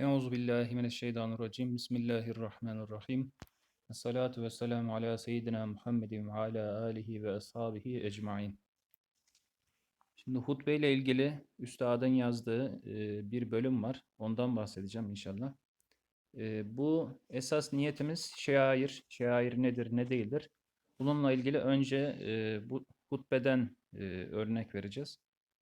Euzu billahi mineşşeytanirracim. Bismillahirrahmanirrahim. Esselatu vesselamu ala seyyidina Muhammedin ve ala alihi ve ashabihi ecmaîn. Şimdi hutbe ile ilgili üstadın yazdığı e, bir bölüm var. Ondan bahsedeceğim inşallah. E, bu esas niyetimiz şair. Şair nedir, ne değildir? Bununla ilgili önce e, bu hutbeden örnek vereceğiz.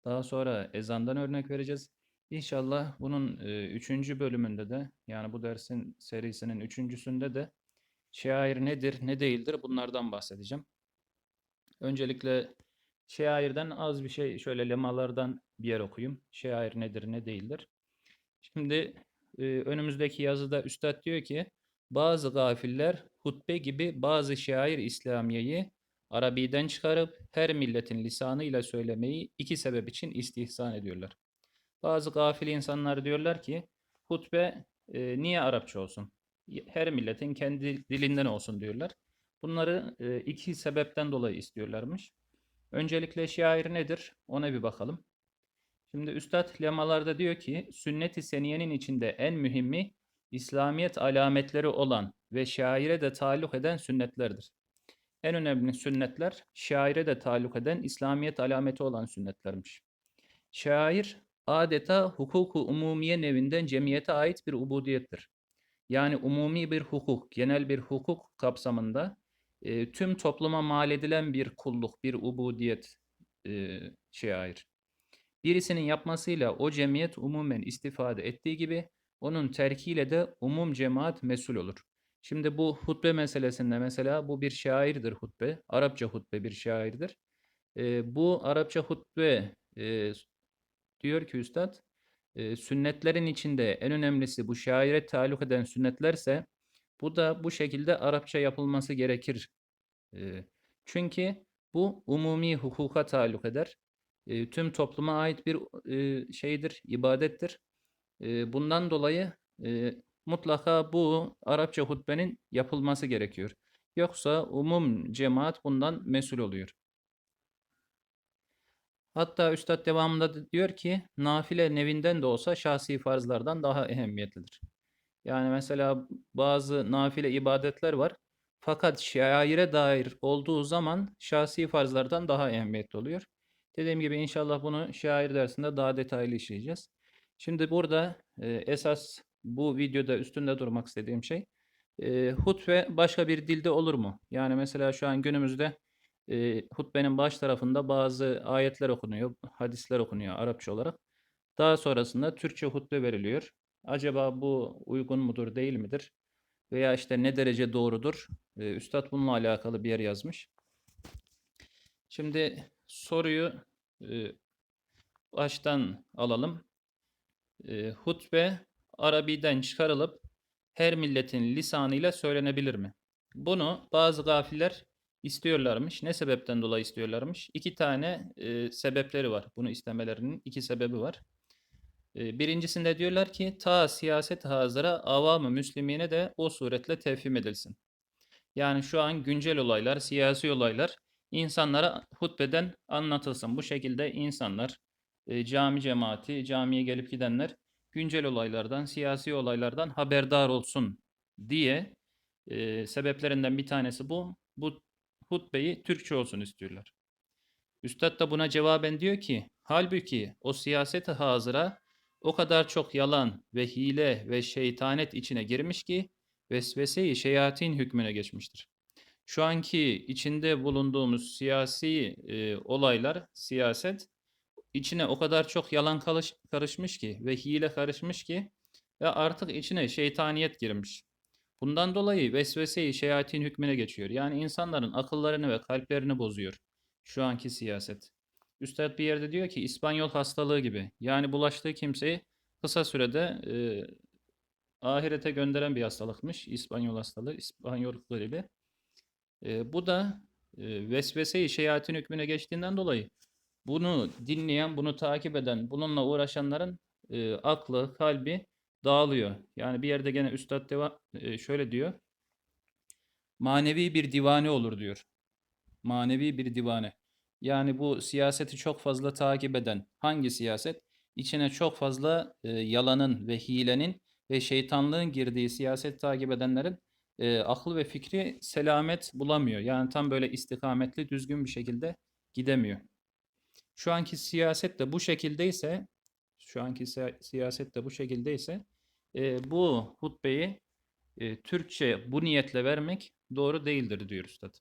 Daha sonra ezandan örnek vereceğiz. İnşallah bunun e, üçüncü bölümünde de yani bu dersin serisinin üçüncüsünde de şair nedir, ne değildir bunlardan bahsedeceğim. Öncelikle şairden az bir şey şöyle lemalardan bir yer okuyayım. Şair nedir, ne değildir. Şimdi e, önümüzdeki yazıda üstad diyor ki bazı gafiller hutbe gibi bazı şair İslamiye'yi Arabi'den çıkarıp her milletin lisanıyla söylemeyi iki sebep için istihsan ediyorlar. Bazı gafil insanlar diyorlar ki hutbe e, niye Arapça olsun? Her milletin kendi dilinden olsun diyorlar. Bunları e, iki sebepten dolayı istiyorlarmış. Öncelikle şair nedir? Ona bir bakalım. Şimdi Üstad lemalarda diyor ki sünnet-i seniyenin içinde en mühimi İslamiyet alametleri olan ve şaire de taluk eden sünnetlerdir. En önemli sünnetler şaire de taluk eden İslamiyet alameti olan sünnetlermiş. Şair adeta hukuku umumiye nevinden cemiyete ait bir ubudiyettir. Yani umumi bir hukuk, genel bir hukuk kapsamında e, tüm topluma mal edilen bir kulluk, bir ubudiyet e, şair. Birisinin yapmasıyla o cemiyet umumen istifade ettiği gibi onun terkiyle de umum cemaat mesul olur. Şimdi bu hutbe meselesinde mesela bu bir şairdir hutbe. Arapça hutbe bir şairdir. E, bu Arapça hutbe e, diyor ki üstad e, sünnetlerin içinde en önemlisi bu şaire taluk eden sünnetlerse bu da bu şekilde Arapça yapılması gerekir. E, çünkü bu umumi hukuka taluk eder. E, tüm topluma ait bir e, şeydir, ibadettir. Bundan dolayı e, mutlaka bu Arapça hutbenin yapılması gerekiyor. Yoksa umum cemaat bundan mesul oluyor. Hatta Üstad devamında diyor ki nafile nevinden de olsa şahsi farzlardan daha ehemmiyetlidir. Yani mesela bazı nafile ibadetler var. Fakat şaire dair olduğu zaman şahsi farzlardan daha ehemmiyetli oluyor. Dediğim gibi inşallah bunu şair dersinde daha detaylı işleyeceğiz. Şimdi burada e, esas bu videoda üstünde durmak istediğim şey e, hutbe başka bir dilde olur mu? Yani mesela şu an günümüzde e, hutbenin baş tarafında bazı ayetler okunuyor, hadisler okunuyor Arapça olarak. Daha sonrasında Türkçe hutbe veriliyor. Acaba bu uygun mudur, değil midir? Veya işte ne derece doğrudur? E, Üstad bununla alakalı bir yer yazmış. Şimdi soruyu e, baştan alalım. E, hutbe Arabi'den çıkarılıp her milletin lisanıyla söylenebilir mi? Bunu bazı gafiller istiyorlarmış. Ne sebepten dolayı istiyorlarmış? İki tane e, sebepleri var. Bunu istemelerinin iki sebebi var. E, birincisinde diyorlar ki ta siyaset hazıra avamı müslimine de o suretle tevhim edilsin. Yani şu an güncel olaylar, siyasi olaylar insanlara hutbeden anlatılsın. Bu şekilde insanlar, e, cami cemaati, camiye gelip gidenler güncel olaylardan, siyasi olaylardan haberdar olsun diye e, sebeplerinden bir tanesi bu. Bu hutbeyi Türkçe olsun istiyorlar. Üstad da buna cevaben diyor ki, halbuki o siyaseti hazıra o kadar çok yalan ve hile ve şeytanet içine girmiş ki vesveseyi şeyatin hükmüne geçmiştir. Şu anki içinde bulunduğumuz siyasi e, olaylar, siyaset içine o kadar çok yalan karışmış ki ve hile karışmış ki ve artık içine şeytaniyet girmiş. Bundan dolayı vesvese-i şeyatin hükmüne geçiyor. Yani insanların akıllarını ve kalplerini bozuyor şu anki siyaset. Üstad bir yerde diyor ki İspanyol hastalığı gibi. Yani bulaştığı kimseyi kısa sürede e, ahirete gönderen bir hastalıkmış. İspanyol hastalığı, İspanyol gribi. E, bu da e, vesvese-i şeyatin hükmüne geçtiğinden dolayı bunu dinleyen, bunu takip eden, bununla uğraşanların e, aklı, kalbi dağılıyor. Yani bir yerde gene Üstad deva, e, şöyle diyor. Manevi bir divane olur diyor. Manevi bir divane. Yani bu siyaseti çok fazla takip eden hangi siyaset? İçine çok fazla e, yalanın ve hilenin ve şeytanlığın girdiği siyaset takip edenlerin e, aklı ve fikri selamet bulamıyor. Yani tam böyle istikametli, düzgün bir şekilde gidemiyor. Şu anki siyaset de bu şekildeyse, şu anki siya- siyaset de bu şekildeyse, e, bu hutbeyi e, Türkçe bu niyetle vermek doğru değildir diyor Üstad.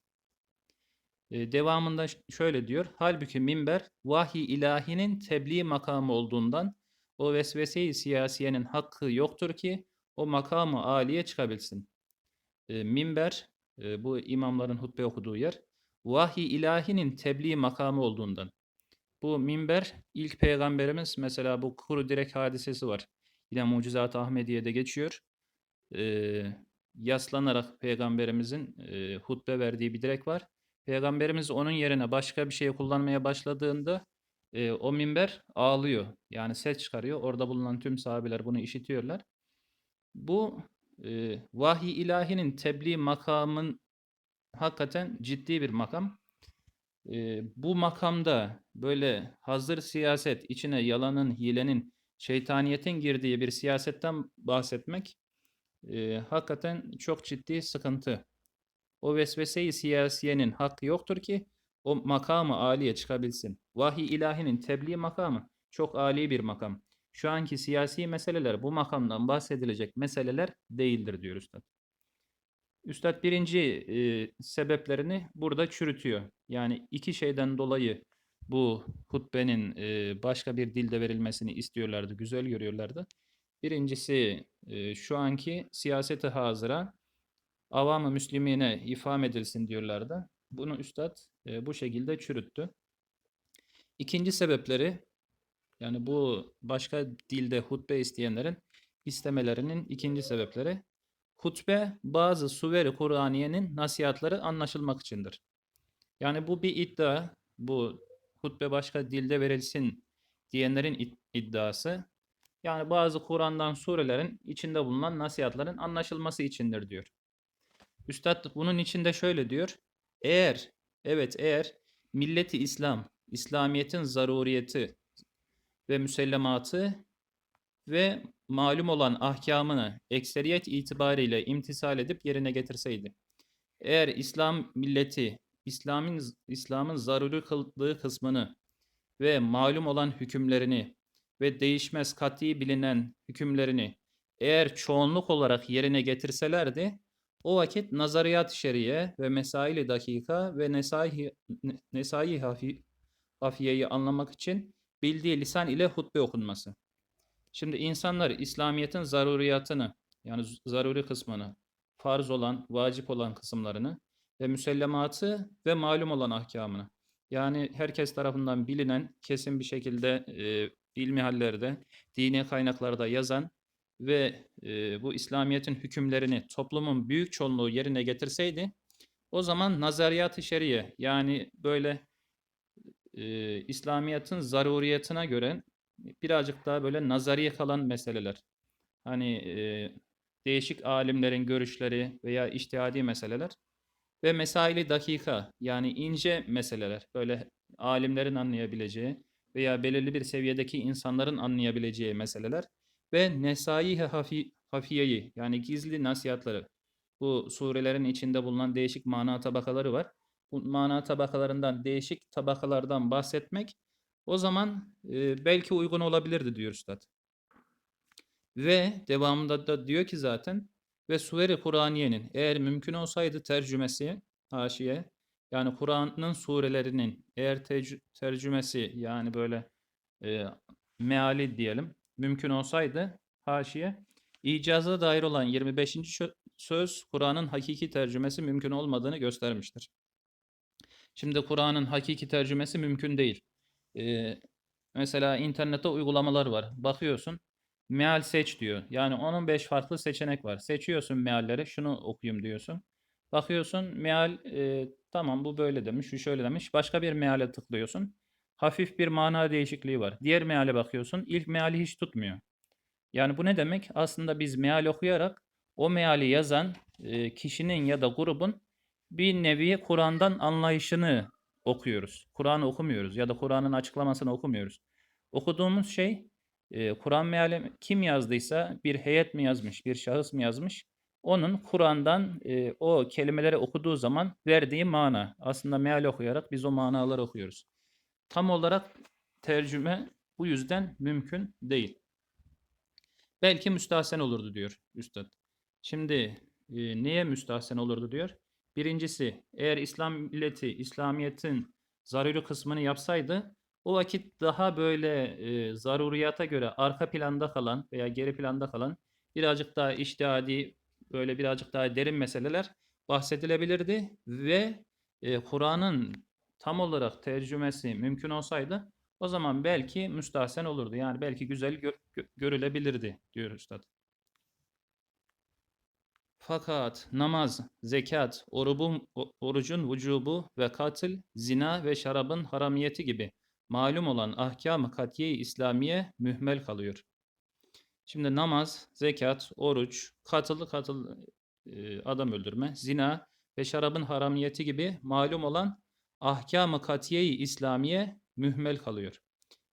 E, devamında şöyle diyor. Halbuki minber vahiy ilahinin tebliğ makamı olduğundan o vesvese-i siyasiyenin hakkı yoktur ki o makamı aliye çıkabilsin. E, minber e, bu imamların hutbe okuduğu yer vahiy ilahinin tebliğ makamı olduğundan. Bu minber ilk peygamberimiz mesela bu kuru direk hadisesi var. Yine Mucizat-ı Ahmediye'de geçiyor. Ee, yaslanarak peygamberimizin e, hutbe verdiği bir direk var. Peygamberimiz onun yerine başka bir şey kullanmaya başladığında e, o minber ağlıyor. Yani ses çıkarıyor. Orada bulunan tüm sahabeler bunu işitiyorlar. Bu e, vahiy ilahinin tebliğ makamın hakikaten ciddi bir makam. E, bu makamda böyle hazır siyaset, içine yalanın, hilenin, şeytaniyetin girdiği bir siyasetten bahsetmek e, hakikaten çok ciddi sıkıntı. O vesvese-i siyasiyenin hakkı yoktur ki o makamı aliye çıkabilsin. Vahiy ilahinin tebliğ makamı çok âli bir makam. Şu anki siyasi meseleler bu makamdan bahsedilecek meseleler değildir diyor Üstad. Üstad birinci e, sebeplerini burada çürütüyor. Yani iki şeyden dolayı bu hutbenin başka bir dilde verilmesini istiyorlardı, güzel görüyorlardı. Birincisi şu anki siyaseti hazıra avam-ı müslimine ifham edilsin diyorlardı. Bunu Üstad bu şekilde çürüttü. İkinci sebepleri yani bu başka dilde hutbe isteyenlerin istemelerinin ikinci sebepleri hutbe bazı suveri Kur'aniyenin nasihatları anlaşılmak içindir. Yani bu bir iddia. Bu hutbe başka dilde verilsin diyenlerin id- iddiası. Yani bazı Kur'an'dan surelerin içinde bulunan nasihatların anlaşılması içindir diyor. Üstad bunun içinde şöyle diyor. Eğer, evet eğer milleti İslam, İslamiyet'in zaruriyeti ve müsellematı ve malum olan ahkamını ekseriyet itibariyle imtisal edip yerine getirseydi. Eğer İslam milleti İslam'ın İslam'ın zaruri kıldığı kısmını ve malum olan hükümlerini ve değişmez kat'i bilinen hükümlerini eğer çoğunluk olarak yerine getirselerdi o vakit nazariyat şeriye ve mesaili dakika ve nesai, nesai hafi, hafiyeyi anlamak için bildiği lisan ile hutbe okunması. Şimdi insanlar İslamiyet'in zaruriyatını yani zaruri kısmını, farz olan, vacip olan kısımlarını ve müsellematı ve malum olan ahkamını yani herkes tarafından bilinen kesin bir şekilde e, ilmi hallerde, dini kaynaklarda yazan ve e, bu İslamiyet'in hükümlerini toplumun büyük çoğunluğu yerine getirseydi o zaman nazariyat-ı şeriye yani böyle e, İslamiyet'in zaruriyetine göre birazcık daha böyle nazariye kalan meseleler. Hani e, değişik alimlerin görüşleri veya içtihadi meseleler ve mesaili dakika yani ince meseleler böyle alimlerin anlayabileceği veya belirli bir seviyedeki insanların anlayabileceği meseleler ve nesai hafi, hafiyeyi yani gizli nasihatları bu surelerin içinde bulunan değişik mana tabakaları var. Bu mana tabakalarından değişik tabakalardan bahsetmek o zaman e, belki uygun olabilirdi diyor Üstad. Ve devamında da diyor ki zaten ve Suveri Kur'aniyenin eğer mümkün olsaydı tercümesi haşiye yani Kur'an'ın surelerinin eğer tercümesi yani böyle e, meali diyelim mümkün olsaydı haşiye icaza dair olan 25. şö- söz Kur'an'ın hakiki tercümesi mümkün olmadığını göstermiştir. Şimdi Kur'an'ın hakiki tercümesi mümkün değil. Ee, mesela internette uygulamalar var. Bakıyorsun meal seç diyor. Yani 15 farklı seçenek var. Seçiyorsun mealleri. Şunu okuyayım diyorsun. Bakıyorsun meal e, tamam bu böyle demiş, şu şöyle demiş. Başka bir meale tıklıyorsun. Hafif bir mana değişikliği var. Diğer meale bakıyorsun. İlk meali hiç tutmuyor. Yani bu ne demek? Aslında biz meal okuyarak o meali yazan e, kişinin ya da grubun bir nevi Kur'an'dan anlayışını okuyoruz. Kur'an'ı okumuyoruz ya da Kur'an'ın açıklamasını okumuyoruz. Okuduğumuz şey Kur'an meali kim yazdıysa bir heyet mi yazmış, bir şahıs mı yazmış? Onun Kur'an'dan e, o kelimeleri okuduğu zaman verdiği mana. Aslında meal okuyarak biz o manaları okuyoruz. Tam olarak tercüme bu yüzden mümkün değil. Belki müstahsen olurdu diyor üstad. Şimdi e, neye müstahsen olurdu diyor. Birincisi eğer İslam milleti İslamiyet'in zaruri kısmını yapsaydı o vakit daha böyle e, zaruriyata göre arka planda kalan veya geri planda kalan birazcık daha iştihadi böyle birazcık daha derin meseleler bahsedilebilirdi ve e, Kur'an'ın tam olarak tercümesi mümkün olsaydı o zaman belki müstahsen olurdu. Yani belki güzel gö- gö- görülebilirdi diyor üstad. Fakat namaz, zekat, orubun, orucun vücubu ve katil, zina ve şarabın haramiyeti gibi malum olan ahkam-ı katiye-i İslamiye mühmel kalıyor. Şimdi namaz, zekat, oruç, katıl, katıl e, adam öldürme, zina ve şarabın haramiyeti gibi malum olan ahkam-ı katiye-i İslamiye mühmel kalıyor.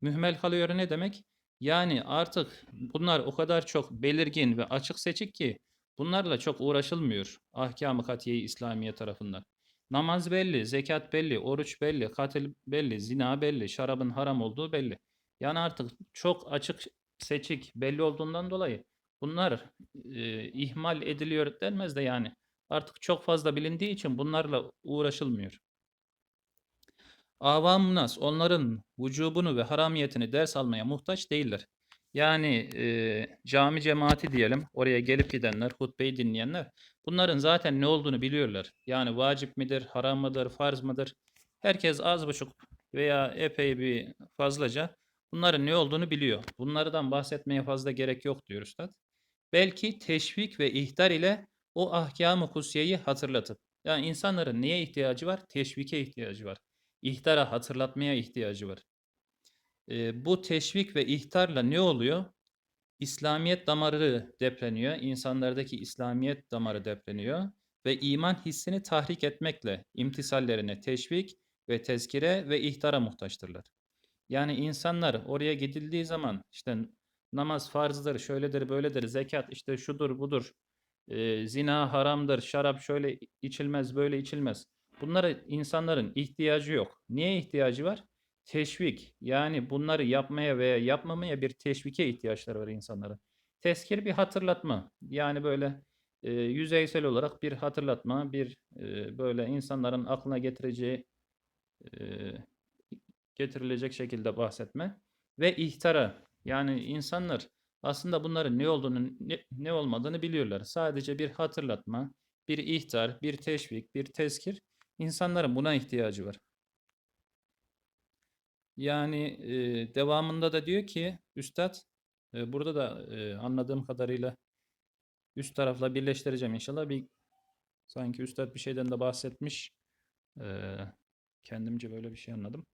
Mühmel kalıyor ne demek? Yani artık bunlar o kadar çok belirgin ve açık seçik ki bunlarla çok uğraşılmıyor ahkam-ı katiye-i İslamiye tarafından. Namaz belli, zekat belli, oruç belli, katil belli, zina belli, şarabın haram olduğu belli. Yani artık çok açık seçik belli olduğundan dolayı bunlar e, ihmal ediliyor denmez de yani artık çok fazla bilindiği için bunlarla uğraşılmıyor. Avam nas onların vücubunu ve haramiyetini ders almaya muhtaç değiller. Yani e, cami cemaati diyelim oraya gelip gidenler, hutbeyi dinleyenler bunların zaten ne olduğunu biliyorlar. Yani vacip midir, haram mıdır, farz mıdır? Herkes az buçuk veya epey bir fazlaca bunların ne olduğunu biliyor. Bunlardan bahsetmeye fazla gerek yok diyor üstad. Belki teşvik ve ihtar ile o ahkam-ı kusiyeyi hatırlatıp yani insanların neye ihtiyacı var? Teşvike ihtiyacı var. İhtara hatırlatmaya ihtiyacı var. E, bu teşvik ve ihtarla ne oluyor? İslamiyet damarı depreniyor. İnsanlardaki İslamiyet damarı depreniyor. Ve iman hissini tahrik etmekle imtisallerine teşvik ve tezkire ve ihtara muhtaçtırlar. Yani insanlar oraya gidildiği zaman işte namaz farzdır, şöyledir, böyledir, zekat işte şudur, budur, e, zina haramdır, şarap şöyle içilmez, böyle içilmez. Bunlara insanların ihtiyacı yok. Niye ihtiyacı var? Teşvik. Yani bunları yapmaya veya yapmamaya bir teşvike ihtiyaçları var insanların. Tezkir bir hatırlatma. Yani böyle e, yüzeysel olarak bir hatırlatma, bir e, böyle insanların aklına getireceği e, getirilecek şekilde bahsetme ve ihtara. Yani insanlar aslında bunların ne olduğunu ne, ne olmadığını biliyorlar. Sadece bir hatırlatma, bir ihtar, bir teşvik, bir tezkir insanların buna ihtiyacı var. Yani e, devamında da diyor ki Üstad e, burada da e, anladığım kadarıyla üst tarafla birleştireceğim inşallah. Bir sanki Üstad bir şeyden de bahsetmiş. E, kendimce böyle bir şey anladım.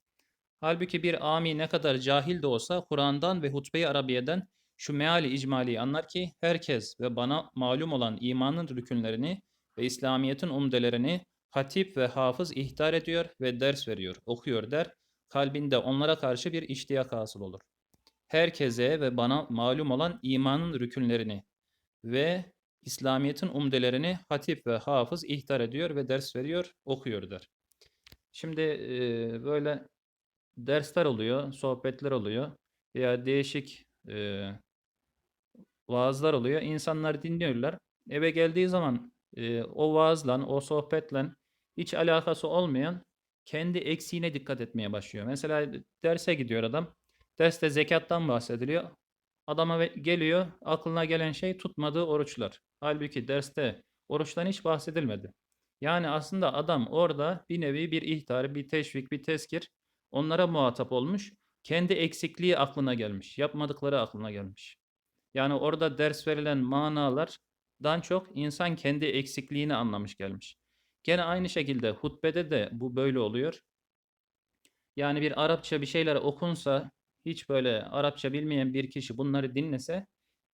Halbuki bir ami ne kadar cahil de olsa Kur'an'dan ve hutbe-i Arabiye'den şu meali icmali anlar ki herkes ve bana malum olan imanın rükünlerini ve İslamiyet'in umdelerini hatip ve hafız ihtar ediyor ve ders veriyor, okuyor der. Kalbinde onlara karşı bir iştiyak hasıl olur. Herkese ve bana malum olan imanın rükünlerini ve İslamiyet'in umdelerini hatip ve hafız ihtar ediyor ve ders veriyor, okuyor der. Şimdi e, böyle dersler oluyor, sohbetler oluyor veya değişik e, vaazlar oluyor. İnsanlar dinliyorlar. Eve geldiği zaman e, o vaazla, o sohbetle hiç alakası olmayan kendi eksiğine dikkat etmeye başlıyor. Mesela derse gidiyor adam. Derste zekattan bahsediliyor. Adama geliyor, aklına gelen şey tutmadığı oruçlar. Halbuki derste oruçtan hiç bahsedilmedi. Yani aslında adam orada bir nevi bir ihtar, bir teşvik, bir tezkir onlara muhatap olmuş. Kendi eksikliği aklına gelmiş. Yapmadıkları aklına gelmiş. Yani orada ders verilen manalardan çok insan kendi eksikliğini anlamış gelmiş. Gene aynı şekilde hutbede de bu böyle oluyor. Yani bir Arapça bir şeyler okunsa hiç böyle Arapça bilmeyen bir kişi bunları dinlese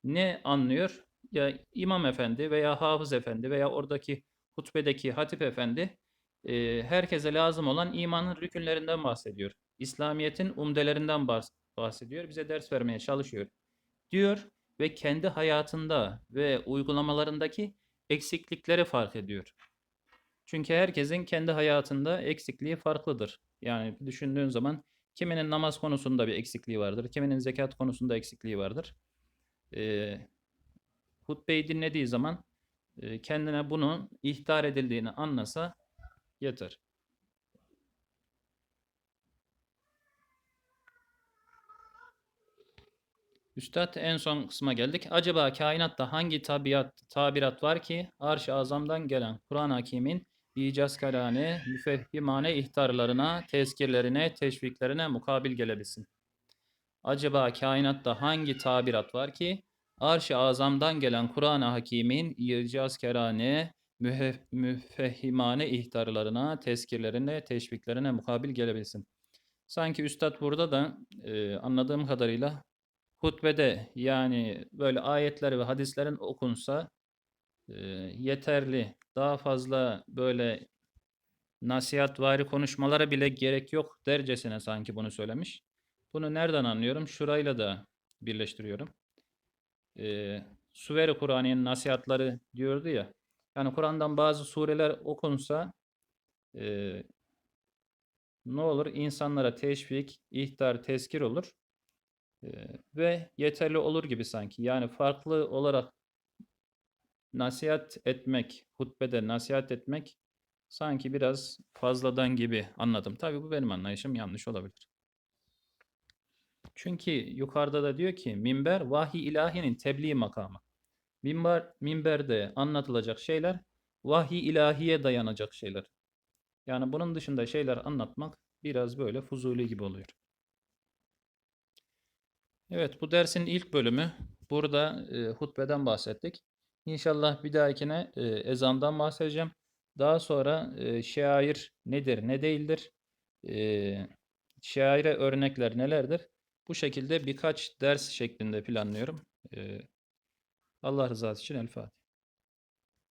ne anlıyor? Ya imam efendi veya hafız efendi veya oradaki hutbedeki hatip efendi e, herkese lazım olan imanın rükünlerinden bahsediyor. İslamiyet'in umdelerinden bahsediyor. Bize ders vermeye çalışıyor. Diyor ve kendi hayatında ve uygulamalarındaki eksiklikleri fark ediyor. Çünkü herkesin kendi hayatında eksikliği farklıdır. Yani düşündüğün zaman kiminin namaz konusunda bir eksikliği vardır, kiminin zekat konusunda eksikliği vardır. Ee, hutbeyi dinlediği zaman e, kendine bunun ihtar edildiğini anlasa yeter. Üstad en son kısma geldik. Acaba kainatta hangi tabiat, tabirat var ki arş-ı azamdan gelen Kur'an-ı Hakim'in icazkarane, müfehhimane ihtarlarına, tezkirlerine, teşviklerine mukabil gelebilsin? Acaba kainatta hangi tabirat var ki arş-ı azamdan gelen Kur'an-ı Hakim'in icazkarane, mühe- müfehhimane ihtarlarına, tezkirlerine, teşviklerine mukabil gelebilsin? Sanki Üstad burada da e, anladığım kadarıyla hutbede yani böyle ayetler ve hadislerin okunsa e, yeterli. Daha fazla böyle nasihatvari konuşmalara bile gerek yok dercesine sanki bunu söylemiş. Bunu nereden anlıyorum? Şurayla da birleştiriyorum. E, Suveri Kur'an'ın nasihatları diyordu ya. Yani Kur'an'dan bazı sureler okunsa e, ne olur? İnsanlara teşvik, ihtar, tezkir olur. Ee, ve yeterli olur gibi sanki. Yani farklı olarak nasihat etmek, hutbede nasihat etmek sanki biraz fazladan gibi anladım. Tabii bu benim anlayışım yanlış olabilir. Çünkü yukarıda da diyor ki minber vahiy ilahinin tebliğ makamı. Minber, minberde anlatılacak şeyler vahiy ilahiye dayanacak şeyler. Yani bunun dışında şeyler anlatmak biraz böyle fuzuli gibi oluyor. Evet, bu dersin ilk bölümü. Burada e, hutbeden bahsettik. İnşallah bir dahakine e, ezandan bahsedeceğim. Daha sonra e, şair nedir, ne değildir? E, şaire örnekler nelerdir? Bu şekilde birkaç ders şeklinde planlıyorum. E, Allah rızası için El Fatiha.